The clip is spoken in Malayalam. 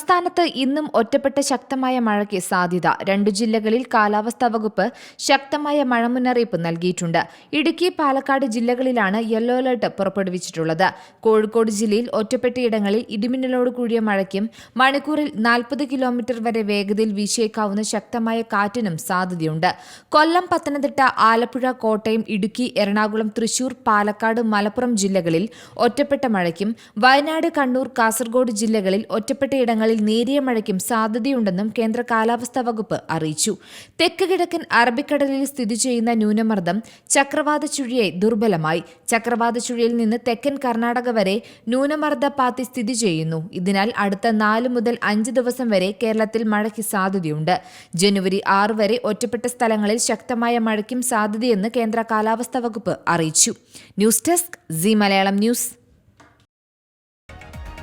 സംസ്ഥാനത്ത് ഇന്നും ഒറ്റപ്പെട്ട ശക്തമായ മഴയ്ക്ക് സാധ്യത. രണ്ടു ജില്ലകളിൽ കാലാവസ്ഥാ വകുപ്പ് ശക്തമായ മഴ മുന്നറിയിപ്പ് നൽകിയിട്ടുണ്ട്. ഇടുക്കി പാലക്കാട് ജില്ലകളിലാണ് യെല്ലോ അലർട്ട് പുറപ്പെടുവിച്ചിട്ടുള്ളത്. കോഴിക്കോട് ജില്ലയിൽ ഒറ്റപ്പെട്ടയിടങ്ങളിൽ ഇടിമിന്നലോട് കൂടിയ മഴയ്ക്കും മണിക്കൂറിൽ നാൽപ്പത് കിലോമീറ്റർ വരെ വേഗതയിൽ വീശിയേക്കാവുന്ന ശക്തമായ കാറ്റിനും സാധ്യതയുണ്ട്. കൊല്ലം പത്തനംതിട്ട ആലപ്പുഴ കോട്ടയം ഇടുക്കി എറണാകുളം തൃശൂർ പാലക്കാട് മലപ്പുറം ജില്ലകളിൽ ഒറ്റപ്പെട്ട മഴയ്ക്കും വയനാട് കണ്ണൂർ കാസർഗോഡ് ജില്ലകളിൽ ഒറ്റപ്പെട്ടയിടങ്ങളിൽ നേരിയ മഴയ്ക്കും സാധ്യതയുണ്ടെന്നും കേന്ദ്ര കാലാവസ്ഥാ വകുപ്പ് അറിയിച്ചു. തെക്ക് കിഴക്കൻ അറബിക്കടലിൽ സ്ഥിതി ചെയ്യുന്ന ന്യൂനമർദ്ദം ചക്രവാത ചുഴിയായി ദുർബലമായി. ചക്രവാത ചുഴിയിൽ നിന്ന് തെക്കൻ കർണാടക വരെ ന്യൂനമർദ്ദ പാത്തി സ്ഥിതി ചെയ്യുന്നു. ഇതിനാൽ അടുത്ത നാല് മുതൽ അഞ്ച് ദിവസം വരെ കേരളത്തിൽ മഴയ്ക്ക് സാധ്യതയുണ്ട്. ജനുവരി ആറ് വരെ ഒറ്റപ്പെട്ട സ്ഥലങ്ങളിൽ ശക്തമായ മഴയ്ക്കും സാധ്യതയെന്ന് കേന്ദ്ര കാലാവസ്ഥാ വകുപ്പ് അറിയിച്ചു. News desk C Malayalam news.